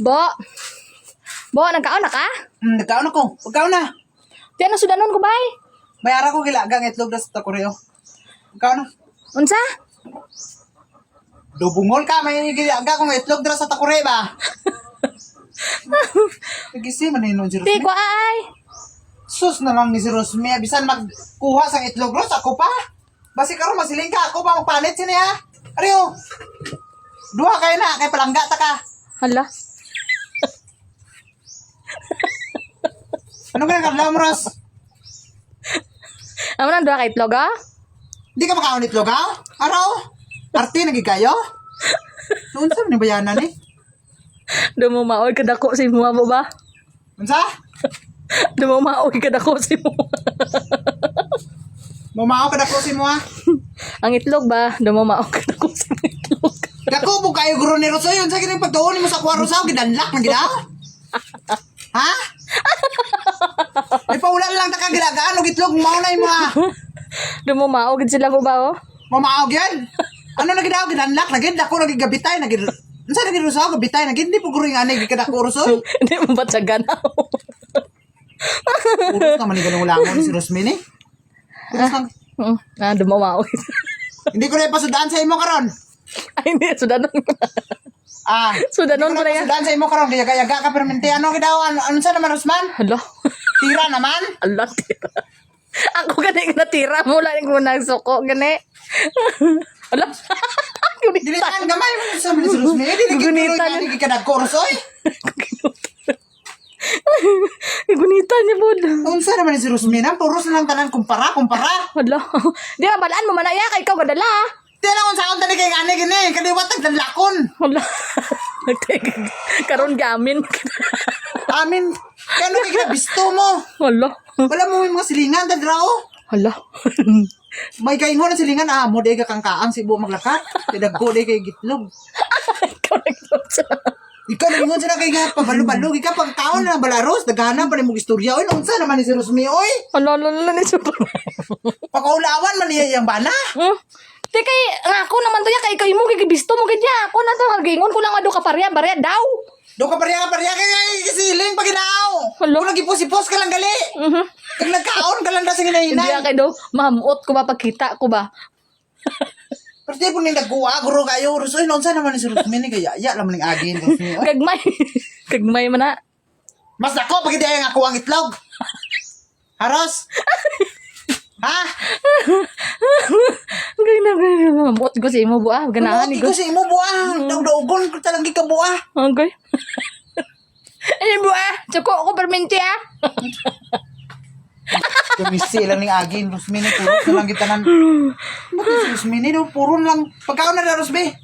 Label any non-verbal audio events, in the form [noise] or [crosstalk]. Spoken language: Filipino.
Bo. Bo, nagkaon na ka? Hmm, nagkaon ako. Pagkaon na. Di ano sudanon ko bay? Mayara ko gilagang itlog na sa takureo. Pagkaon na. Unsa? Dubungol ka, may gilaga kong itlog na sa takure ba? [laughs] Nagisi man yun si Di Rosme. ko ay. Sus na lang ni si Rosme. Bisan magkuha sa itlog ros, ako pa. Basi karon masiling ka, ako pa magpalit siniya. Ariyo. Duha kayo na, kay palangga ta ka. Hala. Ano ka kadlaw mo, Ros? Amo nang duha kay itlog ah? Di ka makaon itlog, ha? Araw? Arte, naging kayo? Noon sa ni bayanan eh. Dumo maoy kadako si mo mo ba? Unsa? Dumo maoy kadako si mo. Mamao ka dako si mo ha? Ang itlog ba? Dumo maoy kadako si itlog. Dako mo kayo guro ni Rosoy. Unsa kini pagtuon mo sa kwarto sa gidanlak na gida? Ha? [laughs] May paulan lang ta ka gilagaan og itlog mao na mo ha. [laughs] Dumo maoy gid sila ko ba oh? Mamao gyud. Ano na gid gidanlak na gid ako naging gabitay na gid. Unsa na gid Rosoy gabitay na gid di po guro nga ni gikadako Rosoy. [laughs] Hindi mo ba ganaw? Puro ka man ganung langon si Rosmini. Puros lang. Hmm. Ah, dumo maoy. Hindi ko na ipasudaan sa imo karon. Ay, hindi. Sudanon ko na. Ah. Sudanon ko na yan. Sudan sa imo karon kaya kaya ka permente ano gidaw ano, sa naman Rosman? Hala. Tira naman. Ala, tira. Ako gani natira mo lang ko nagsuko gani. Ala. Kan [laughs] gamay mo sa mga sulus ki Gunitan ni ki kadag korsoy. Gunita [laughs] niya po. Unsa naman ni si Rosmina? Puros na lang tanan kumpara, kumpara. Hala. Di ba balaan mo manaya kay ikaw gadala. Di na kung saan tani kay ngani gini. Kaliwat nagdalakon. Hala. [laughs] Karon gamin. Amin. Kano kay grabisto mo? Hala. Wala mo yung mga silingan dadrao. Hala. May kaingon na silingan ah mo day ka kangkaang si buo maglakat. Tidagko day kay gitlog. Ikaw nagtapos. Ikaw nalingon sila kay nga pabalo-balo. Ikaw pagkaon na balaros. Daghanan pa ni mong istorya. Oy, unsa naman ni si Rosmi? Oy, Hala, hala, hala, ni super. pakaulawan man niya yung bana. Hmm? Di kay, nga ako naman to ya, kay kayo mo, kay bisto mo, kaya ako na to, hagingon ko lang ado ka parya, barya daw. Do ka parya parya kay ay kisiling paginaw. Hala. Kung nagipos-ipos ka lang gali. Mhm. Kag nagkaon ka lang da sa Hindi kay daw, mahamot ko ba, pagkita ko ba? [laughs] Pero di po ni nagkuha, guro kayo. Rusoy, noon saan naman ni si Rosmini kaya ya lang maning agin. [laughs] Kagmay. Kagmay man na. Mas nako pag hindi ay nga kuwang itlog. [laughs] Haros? Ha? Gay na, gay na. Mahamot ko sa imo buah. Ganahan ni ko. sa imo buah. Daw-dawgon ko talang ka buah. Okay. [laughs] Ano buah? Tsoko ko perminti ah. Kamisi lang ni agin. Rosmini, puro lang kita nan. Bakit [laughs] si Rosmini, no? Puro lang. Pagkaon na na, Rosbe.